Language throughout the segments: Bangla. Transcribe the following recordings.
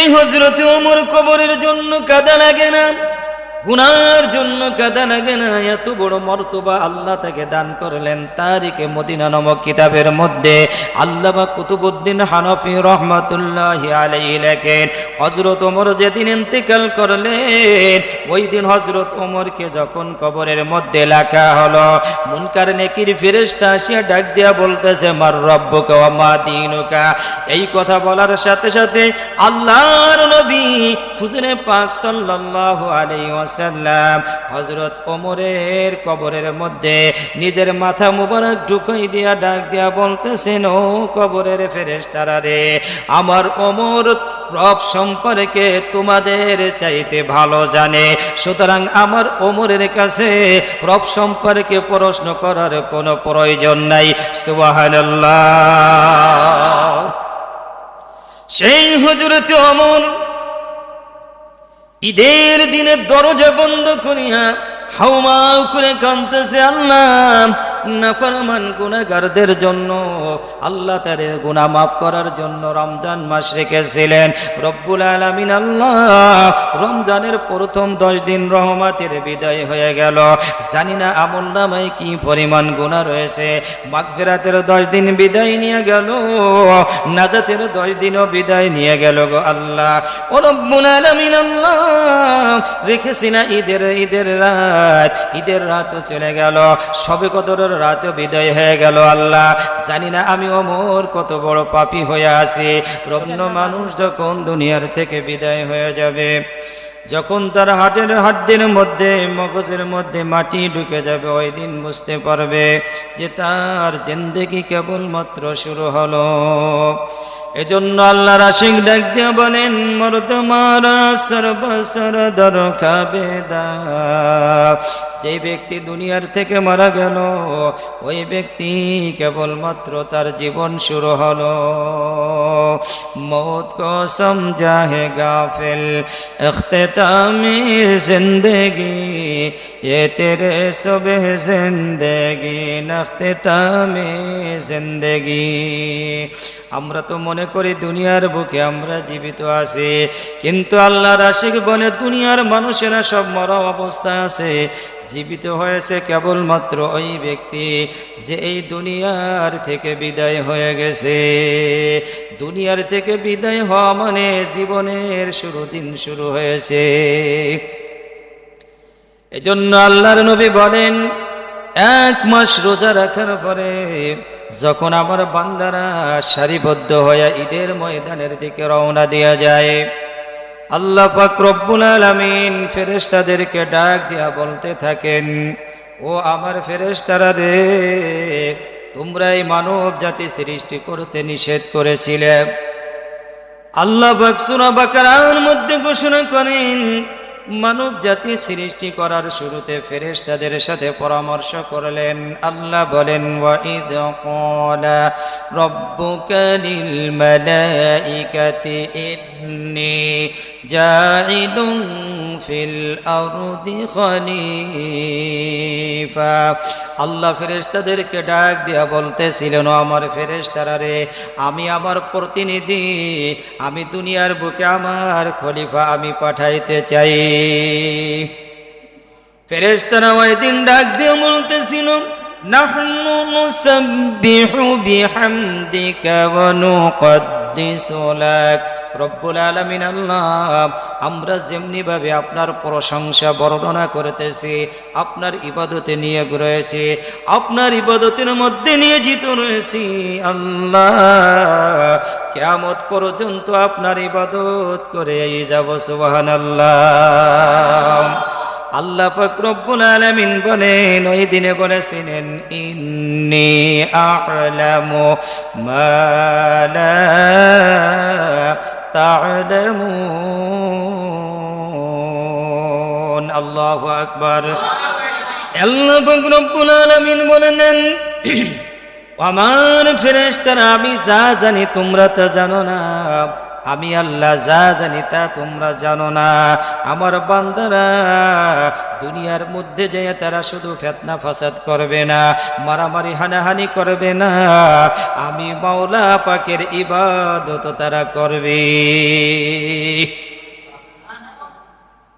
সেই হজরতে ওমর কবরের জন্য কাদা লাগে না। গুনার জন্য কাদা লাগে না এত বড় মর্তবা আল্লাহ তাকে দান করলেন। তারিখে মদিনা নামক কিতাবের মধ্যে আল্লামা কুতুবুদ্দিন হানফি রহমতুল্লাহ আলাই লেখেন হজরত ওমর যেদিন ইন্তেকাল করলেন, ওই দিন হজরত ওমরকে যখন কবরের মধ্যে লেখা হলো, মুনকার নেকির ফেরেস্তা আসিয়া ডাক দিয়া বলতেছে, মার রব্বকা মা দিনুকা। এই কথা বলার সাথে সাথে আল্লাহর নবী ফুজনে পাক সাল্লাল্লাহু আলাইহি ওয়াসাল্লাম হযরত ওমরের কবরের মধ্যে নিজের মাথা মুবারক ঢুকাই দিয়া ডাক দিয়া বলতেছেন, ও কবরের ফেরেশতারা রে, আমার ওমর রব সম্পর্কে তোমাদের চাইতে ভালো জানে। সুতরাং আমার ওমরের কাছে রব সম্পর্কে প্রশ্ন করার কোনো প্রয়োজন নাই। সুবহানাল্লাহ। সেই হুজরতে অমর ঈদের দিনে দরজা বন্ধ করিয়া হাউমাউ করে কাঁদতেছে আল্লাহ। নাফরমান গুনাহগারদের জন্য, আল্লাহ তারে গুনাহ মাফ করার জন্য রমজান মাস রেখেছিলেন। রব্বুল আলামিন আল্লাহ, রমজানের প্রথম দশ দিন রহমাতের বিদায় হয়ে গেল। জানি না আমল নামায় কি পরিমাণ গুনাহ রয়েছে। মাগফিরাতের দশ দিন বিদায় নিয়ে গেল, নাজাতের দশ দিনও বিদায় নিয়ে গেল গো আল্লাহ। ও রব্বুল আলামিন আল্লাহ, রেখেছি না ঈদের ঈদের রাত, ঈদের রাতও চলে গেল। সবে কদরের রাতও বিদায় হয়ে গেল আল্লাহ। জানি না আমি অমর কত বড় পাপি হয়ে আছি। রত্ন মানুষ যখন দুনিয়ার থেকে বিদায় হয়ে যাবে, যখন তার হাটের হাড্ডির মধ্যে, মগজের মধ্যে মাটি ঢুকে যাবে, ওই দিন বুঝতে পারবে যে তার জিন্দেগি কেবলমাত্র শুরু হলো। এজন্য আল্লাহ রাশিক ডাক দিয়া বলেন, মর তোমার সর্বসর বেদা। যে ব্যক্তি দুনিয়ার থেকে মারা গেল, ওই ব্যক্তি কেবলমাত্র তার জীবন শুরু হলো। মত কসম সমঝা হে গাফিল জিন্দেগি, এ یہ সবে জিন্দেগি নখতে আমি জিন্দেগি। আমরা তো মনে করি দুনিয়ার বুকে আমরা জীবিত আছি। কিন্তু আল্লাহর আশিক বলে দুনিয়ার মানুষেরা সব মরা অবস্থায় আছে। জীবিত হয়েছে কেবলমাত্র ওই ব্যক্তি যে এই দুনিয়ার থেকে বিদায় হয়ে গেছে। দুনিয়ার থেকে বিদায় হওয়া মানে জীবনের শুরু দিন শুরু হয়েছে। এজন্য আল্লাহর নবী বলেন এক মাস রোজা রাখার পরে যখন আমার বান্দারা সারিবদ্ধ হয়ে ঈদের ময়দানের দিকে রওনা দেওয়া যায়, আল্লাহ পাক রব্বুল আলামিন ফেরেশতাদেরকে ডাক দিয়া বলতে থাকেন, ও আমার ফেরেশতারা রে, তোমরা এই মানব জাতি সৃষ্টি করতে নিষেধ করেছিলে। আল্লাহ পাক সূরা বাকারার মধ্যে ঘোষণা করেন মানব জাতি সৃষ্টি করার শুরুতে ফেরেশ তাদের সাথে পরামর্শ করলেন। আল্লাহ বলেন ওয়াইদ জাইলুন ফিল আরদি খলিফা। আল্লাহ ফেরেশতাদেরকে ডাক দিয়া বলতেছিলেন আমার ফেরেশতারা রে, আমি আমার প্রতিনিধি, আমি দুনিয়ার বুকে আমার খলিফা আমি পাঠাইতে চাই। ফেরেশতারা ওই দিন ডাক দিয়ে বলতেছিল নুসাব্বিহু বিহামদিকা ওয়া নুকদ্দিসু লাক। রব্বুল আলমিন আল্লাহ, আমরা যেমনি ভাবে আপনার প্রশংসা বর্ণনা করতেছি, আপনার ইবাদতে নিয়ে রয়েছে, আপনার ইবাদতের মধ্যে নিয়ে জিত রয়েছি, আল্লাহ। কেয়ামত পর্যন্ত আপনার ইবাদত করে যাব সুবাহান আল্লাহ আল্লাহ রব্বুল আলামিন বলেন, ওই দিনে বলেছিলেন, ইন্নি আ'লামু মা তা'লামুন। আল্লাহু আকবার। আল্লাহ রব্বুল আলামিন বলেন আমার ফেরেশতারা, আমি যা জানি তোমরা তা জানো না। আমি আল্লাহ যা জানি তা তোমরা জানো না। আমার বান্দারা দুনিয়ার মধ্যে যেয়ে তারা শুধু ফেতনা ফাসাদ করবে না, মারামারি হানাহানি করবে না। আমি মাওলা পাকের ইবাদত তারা করবে।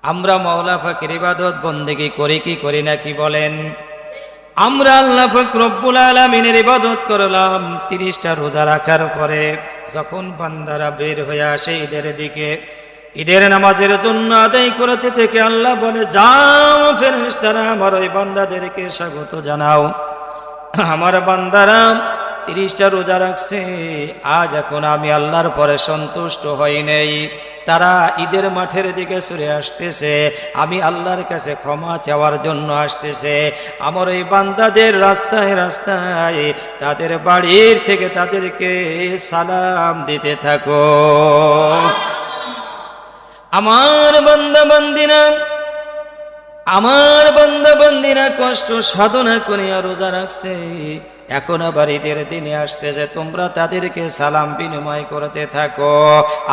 আমরা মৌলা ফাকির ইবাদত বন্দেগি করি কি করি না কি বলেন? আমরা আল্লাহ ফকরব্বুল আলমিনের ইবাদত করলাম, তিরিশটা রোজা রাখার পরে যখন বান্দারা বের হয়ে আসে ঈদের দিকে, ঈদের নামাজের জন্য আদায় করতে থেকে আল্লাহ বলে, যাও ফেরেস তারা আমার ওই বান্দাদেরকে স্বাগত জানাও। আমার বান্দারা তিরিশটা রোজা রাখছে। আজ এখন আমি আল্লাহর পরে সন্তুষ্ট হই নেই। তারা ঈদের মাঠের দিকে সরে আসতেছে। আমি আল্লাহর কাছে ক্ষমা চাওয়ার জন্য আসতেছে। আমার এই বান্দাদের রাস্তায় রাস্তায় তাদের বাড়ির থেকে তাদেরকে সালাম দিতে থাকো। আমার বান্দা বান্দিনা আমার বান্দা বান্দিরা কষ্ট সাধনা করিয়া রোজা রাখছে। এখন আবার ঈদের দিনে আসতেছে তোমরা তাদেরকে সালাম বিনিময় করতে থাকো,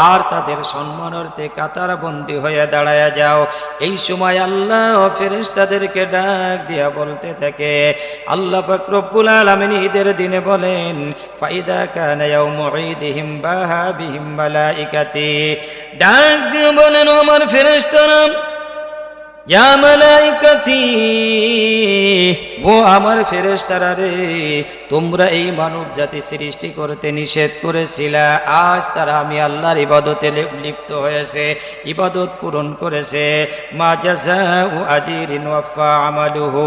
আর তাদের সম্মানার্থে কাতার বন্দি হয়ে দাঁড়ায় যাও। এই সময় আল্লাহ ফেরেস তাদেরকে ডাক দিয়া বলতে থাকে, আল্লাহ ফকরবুল আলমিন ঈদের দিনে বলেন, ফাইদা কানায়াও মঈদিহিম বাহাবিহিম মালাইকাতি। ডাক দিয়ে বলেন আমার মালাইকাতি ও আমার ফেরেশতারা রে, তোমরা এই মানব জাতি সৃষ্টি করতে নিষেধ করেছিলা। আজ তারা আমি আল্লাহর ইবাদতে লিপ্ত হয়েছে, ইবাদত পূরণ করেছে। মা আজিরিন ওয়াফা আমালুহু,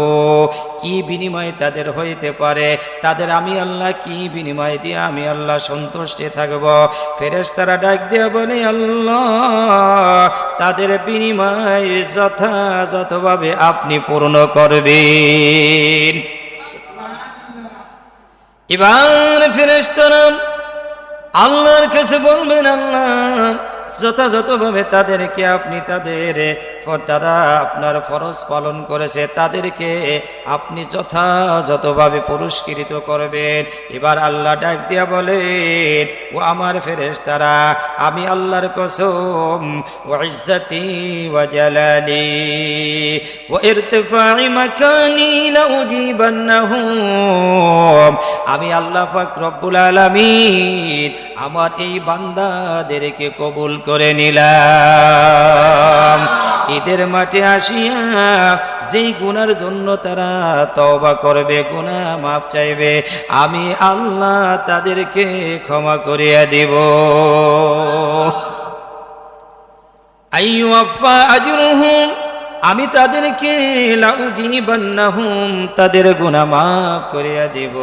কি বিনিময় তাদের হইতে পারে? তাদের আমি আল্লাহ কি বিনিময় দিয়ে আমি আল্লাহ সন্তুষ্টি থাকব? ফেরেশতারা ডাক দিয়া বলে, আল্লাহ, তাদের বিনিময় যথাযথভাবে আপনি পূর্ণ করবেন। এবার ফেরেশতারা আল্লাহর কাছে বলবেন আল্লাহ যথাযথভাবে তাদেরকে আপনি তাদের তারা আপনার ফরজ পালন করেছে, তাদেরকে আপনি যথাযথভাবে পুরস্কৃত করবেন। এবার আল্লাহ ডাক দিয়া বলেন, ও আমার ফেরেস তারা আমি আল্লাহর কসম ও ইজ্জতি ও জালালি ও ইরতিফাই মাকানি লাউজিবান্নাহুম আমি আল্লাহ পাক রব্বুল আলামিন আমার এই বান্দাদেরকে কবুল করে নিলাম। ঈদের মাঠে আসিয়া যেই গুনার জন্য তারা তওবা করবে গুনা মাপ চাইবে, আমি আল্লাহ তাদেরকে ক্ষমা করিয়া দিব। আইয়ু আইয়ুফা আজরুহুম আমি তাদেরকে তাদের গুনাহ মাফ করিয়া দিব।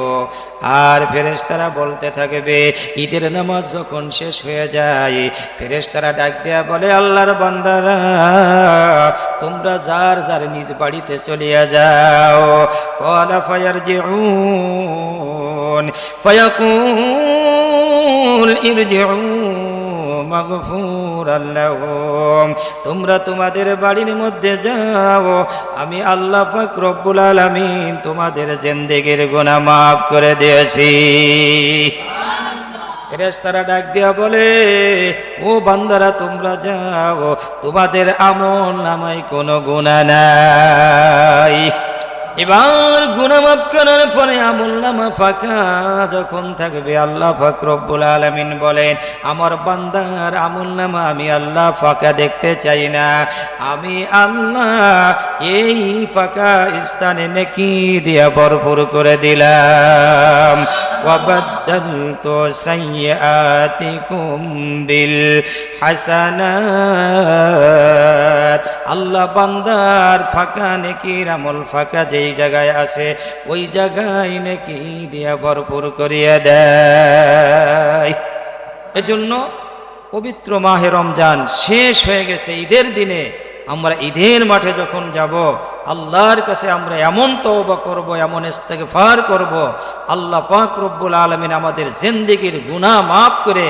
আর ফেরেশতারা বলতে থাকবে, ঈদের নামাজ যখন শেষ হয়ে যায়, ফেরেশতারা ডাক দেয়া বলে, আল্লাহর বান্দারা, তোমরা যার যার নিজ বাড়িতে চলিয়া যাও। কলা ফায়ার জিউন ফায়াকুল ইরজিউন। মাগফুরাল লাহুম তোমরা তোমাদের বাড়ির মধ্যে যাও। আমি আল্লাহ পাক রব্বুল আলামিন তোমাদের জিন্দেগির গুনাহ মাফ করে দিয়েছি। ফেরেশতারা ডাক দিয়া বলে, ও বান্দারা, তোমরা যাও। তোমাদের আমল নামায় কোনো গুনাহ নাই। এবার গুনামাফ করার পরে আমল নামা ফাঁকা যখন থাকবে, আল্লাহ ফাকরবুল আলমিন বলেন, আমার বান্দার আমল নামা আমি আল্লাহ ফাঁকা দেখতে চাই না। আমি আল্লাহ এই ফাঁকা স্থানে নাকি দিয়া ভরপুর করে দিলাম। وبدلت سيئاتكم بالحسنات আল্লাহ বান্দার ফাঁকা নেকির আমল ফাঁকা যেই জায়গায় আছে ওই জায়গায় নেকি দিয়া ভরপুর করিয়া দেয় এজন্য পবিত্র মাহে রমজান শেষ হয়ে গেছে ঈদের দিনে আমরা ঈদের মাঠে যখন যাব, আল্লাহর কাছে আমরা এমন তওবা করব, এমন ইস্তেগফার করব, আল্লাহ পাক রব্বুল আলমিন আমাদের জিন্দিগির গুনাহ মাফ করে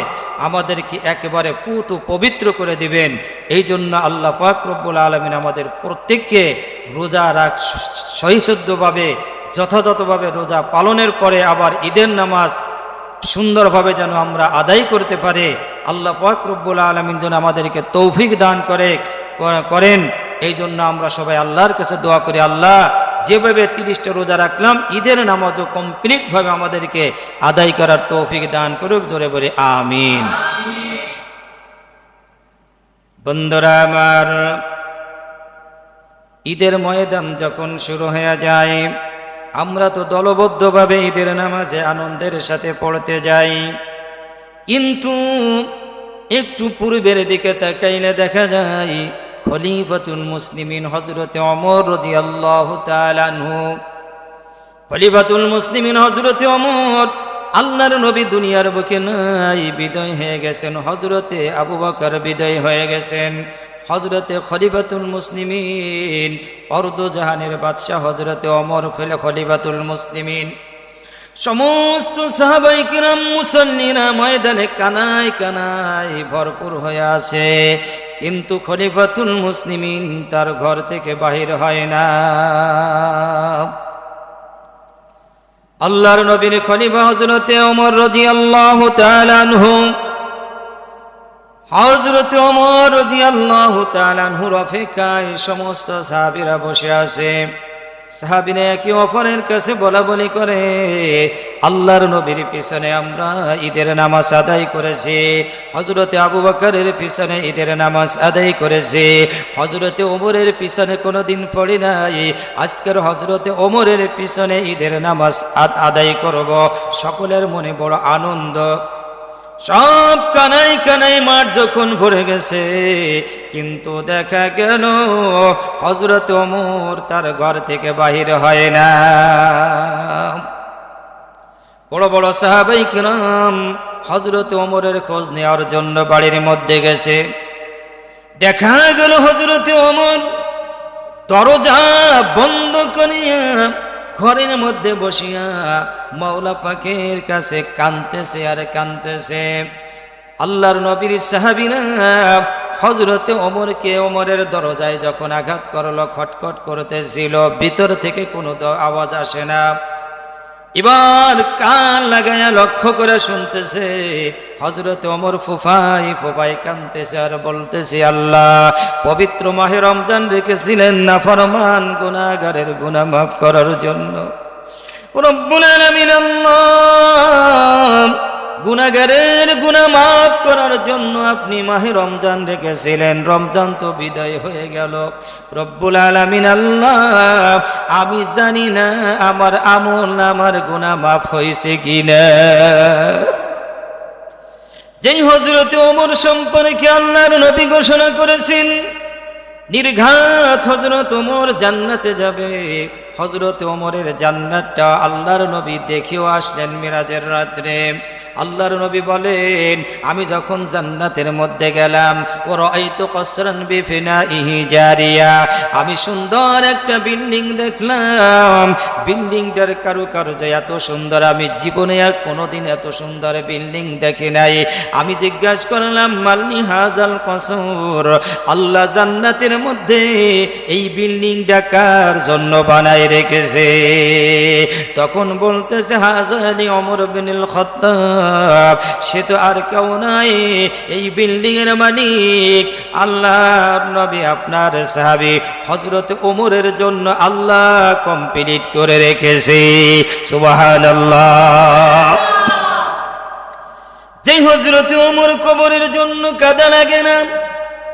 আমাদেরকে একেবারে পুত পবিত্র করে দিবেন। এই জন্য আল্লাহ পাক রব্বুল আলমিন আমাদের প্রত্যেককে রোজা রাখ সহিশুদ্ধভাবে, যথাযথভাবে রোজা পালনের পরে আবার ঈদের নামাজ সুন্দরভাবে যেন আমরা আদায় করতে পারে। আল্লাহ পাক রব্বুল আলমিন যেন আমাদেরকে তৌফিক দান করে। করেন। এই জন্য আমরা সবাই আল্লাহর কাছে দোয়া করি, আল্লাহ, যেভাবে তিরিশটা রোজা রাখলাম, ঈদের নামাজও কমপ্লিটভাবে আমাদেরকে আদায় করার তৌফিক দান করুক, জোরে বলে, আমিন। বন্ধুরা আমার, ঈদের ময়দান যখন শুরু হয়ে যায়, আমরা তো দলবদ্ধভাবে ঈদের নামাজে আনন্দের সাথে পড়তে যাই। কিন্তু একটু পূর্বের দিকে তাকাইলে দেখা যায় খলিফাতুল মুসলিমিন হজরতে অমর রাজি আল্লাহ তালানহু খলিফাতুল মুসলিমিন হজরতে অমর আল্লাহর নবী দুনিয়ার বুকে নাই, বিদয় হয়ে গেছেন। হজরতে আবু বকর বিদয় হয়ে গেছেন। হজরতে খলিফাতুল মুসলিমিন অর্দজাহানের বাদশাহ হজরতে অমর খলে খলিফাতুল মুসলিমিন। সমস্ত সাহাবাই কিরাম মুসল্লিরা ময়দানে কানায় কানাই ভরপুর হয়ে আছে। কিন্তু খলিফাতুল মুসলিমিন তার ঘর থেকে বাহির হয় না। আল্লাহর নবীর খলিফা হজরতে অমর রাজি আল্লাহ তালানহু অমর রাজি আল্লাহ তালানহুর অপেক্ষায় সমস্ত সাবিরা বসে আছে। সাহাবিনে একে অপরের কাছে বলা বলি করে, আল্লাহর নবীর পিছনে আমরা ঈদের নামাজ আদায় করেছি হজরতে আবু বকরের পিছনে ঈদের নামাজ আদায় করেছি হজরতে ওমরের পিছনে কোনো দিন পড়ি নাই, আজকের হজরতে ওমরের পিছনে ঈদের নামাজ আদ- আদায় করব, সকলের মনে বড় আনন্দ। সব কানাই কানাই মাঠ যখন ভরে গেছে, কিন্তু দেখা গেল হজরত ওমর তার ঘর থেকে বাহির হয় না। বড় বড় সাহাবাই কিরাম হজরত ওমরের খোঁজ নেওয়ার জন্য বাড়ির মধ্যে গেছে। দেখা গেল হজরত ওমর দরজা বন্ধ করিয়া ঘরের মধ্যে বসিয়া মাওলা পাকের কাছে কানতেছে আর কানতেছে আল্লাহর নবীর সাহাবিনা হজরতে ওমরকে ওমরের দরজায় যখন আঘাত করল, খটখট করতেছিল, ভিতর থেকে কোনো আওয়াজ আসে না। এবার কান লাগাইয়া লক্ষ্য করে শুনতেছে হজরত অমর ফুফাই ফুফাই কানতেছে আর বলতেছে, আল্লাহ, পবিত্র মাহে রমজান রেখেছিলেন না ফরমান গুনাগারের গুণা মাফ করার জন্য? রব্বুল আলমিন আল্লাহ গুনাগারের গুনাহ মাফ করার জন্য আপনি মাহে রমজান রেখেছিলেন। রমজান তো বিদায় হয়ে গেল। রব্বুল আলামিন আল্লাহ, আমি জানি না আমার আমল আমার গুনাহ মাফ হয়েছে কিনা। যেই হজরতে ওমর সম্পর্কে আল্লাহর নবী ঘোষণা করেছেন, নির্ঘাত হজরত ওমর জান্নাতে যাবে। হজরত ওমরের জান্নাতটা আল্লাহর নবী দেখেও আসলেন মিরাজের রাত্রে। আল্লাহর নবী বলেন, আমি যখন জান্নাতের মধ্যে গেলাম ও রয়তো কসরান বিফিনা ইহি জারিয়া। আমি সুন্দর একটা বিল্ডিং দেখলাম। বিল্ডিংটার কারু কারু যে এত সুন্দর, আমি জীবনে আর কোনোদিন এত সুন্দর বিল্ডিং দেখি নাই। আমি জিজ্ঞাসা করলাম মালনি হাজাল কসুর? আল্লাহ জান্নাতের মধ্যে এই বিল্ডিংটা কার জন্য বানাই রেখেছে? তখন বলতেছে হাজালি অমর বিনিল খত্তাব সে তো আর কেউ নাই। এই বিল্ডিং এর মালিক আল্লাহ নবী, আপনার সাহাবি হজরত ওমরের জন্য আল্লাহ কমপ্লিট করে রেখেছে। সুবাহান আল্লাহ যে হজরত ওমর কবরের জন্য কাদা লাগে না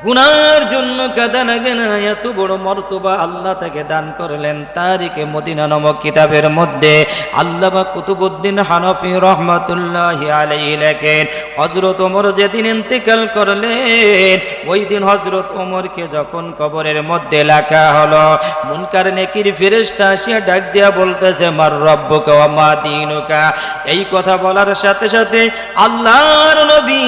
গুনার জন্য কাদা না এত বড় মর্তবা আল্লাহ তাকে দান করলেন তারিখে মদিনা নামক কিতাবের মধ্যে আল্লাহ কুতুবুদ্দিন হানফি রহমতুল্লাহ আলাই লেখেন হজরত ওমর যেদিন ইন্তেকাল করলেন, ওই দিন হজরত ওমরকে যখন কবরের মধ্যে লেখা হলো, মুনকার নেকির ফেরেশতা আসিয়া ডাক দিয়া বলতেছে, মার রব্বুকা মা দিনুকা? এই কথা বলার সাথে সাথে আল্লাহর নবী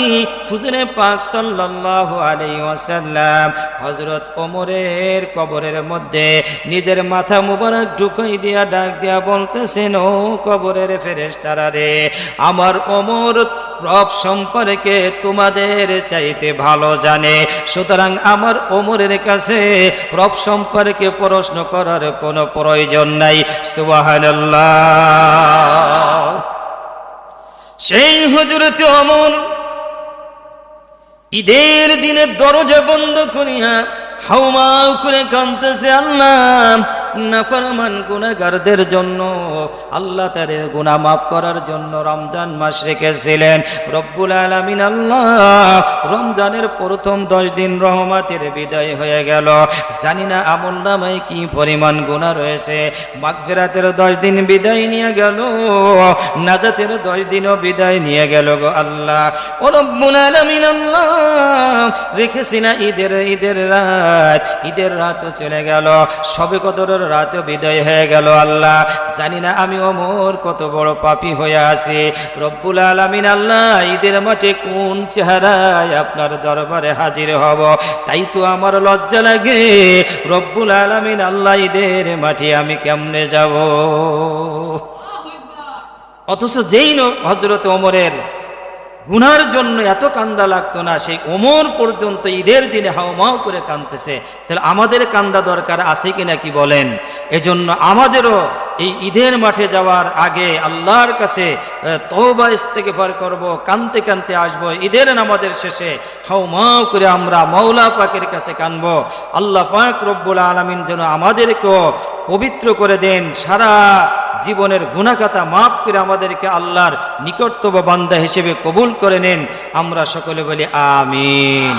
ফুজরে পাক সাল্লাল্লাহু আলাইহি ওয়াসাল্লাম হযরত ওমরের কবরের মধ্যে নিজের মাথা মুবারক ঢুকাই দিয়া ডাক দিয়া বলতেছেন, ও কবরের ফেরেশতারা রে, আমার ওমর রব সম্পর্কে তোমাদের চাইতে ভালো জানে। সুতরাং আমার ওমরের কাছে রব সম্পর্কে প্রশ্ন করার কোনো প্রয়োজন নাই। সুবহানাল্লাহ। সেই হজরতে অমর ঈদের দিনে দরজা বন্ধ করিয়া হাউমাউ করে কানতেছে আল্লাহ নাফরমান গুনাহগারদের জন্য, আল্লাহ তার গুনাহ মাফ করার জন্য রমজান মাস রেখেছিলেন। রব্বুল আলামিন আল্লাহ রমজানের প্রথম দশ দিন রহমাতের বিদায় হয়ে গেল। জানি না আমল নামায় কি পরিমাণ গুণা রয়েছে। মাগফিরাতের দশ দিন বিদায় নিয়ে গেল, নাজাতের দশ দিনও বিদায় নিয়ে গেল গো আল্লাহ। ও রব্বুল আলামিন আল্লাহ, রেখেছি না ঈদের ঈদের রাত, ঈদের রাতও চলে গেল। সবে কদরের রাতও বিদায় হয়ে গেল আল্লাহ। জানি না আমি অমর কত বড় পাপী হয়ে আছি। রব্বুল আলামিন আল্লাহ, ঈদের মাঠে কোন চেহারায় আপনার দরবারে হাজির হব? তাই তো আমার লজ্জা লাগে। রব্বুল আলামিন আল্লাহ, ঈদের মাঠে আমি কেমনে যাব? অথচ যেই হজরত ওমরের গুনার জন্য এত কান্দা লাগতো না, সেই ওমর পর্যন্ত ঈদের দিনে হাওমাও করে কান্দতেছে তাহলে আমাদের কান্দা দরকার আছে কি বলেন? এজন্য আমাদেরও এই ঈদের মাঠে যাওয়ার আগে আল্লাহর কাছে তওবা ইস্তেগফার করব, কানতে কানতে আসব, ঈদের নামাজের শেষে হাওমাও করে আমরা মৌলা পাকের কাছে কানব। আল্লাহ পাক রব্বুল আলামিন যেন আমাদেরকেও পবিত্র করে দেন, সারা জীবনের গুণাকাতা মাফ করে আমাদেরকে আল্লাহর নিকটতম বান্দা হিসেবে কবুল করে নেন। আমরা সকলে বলি, আমিন।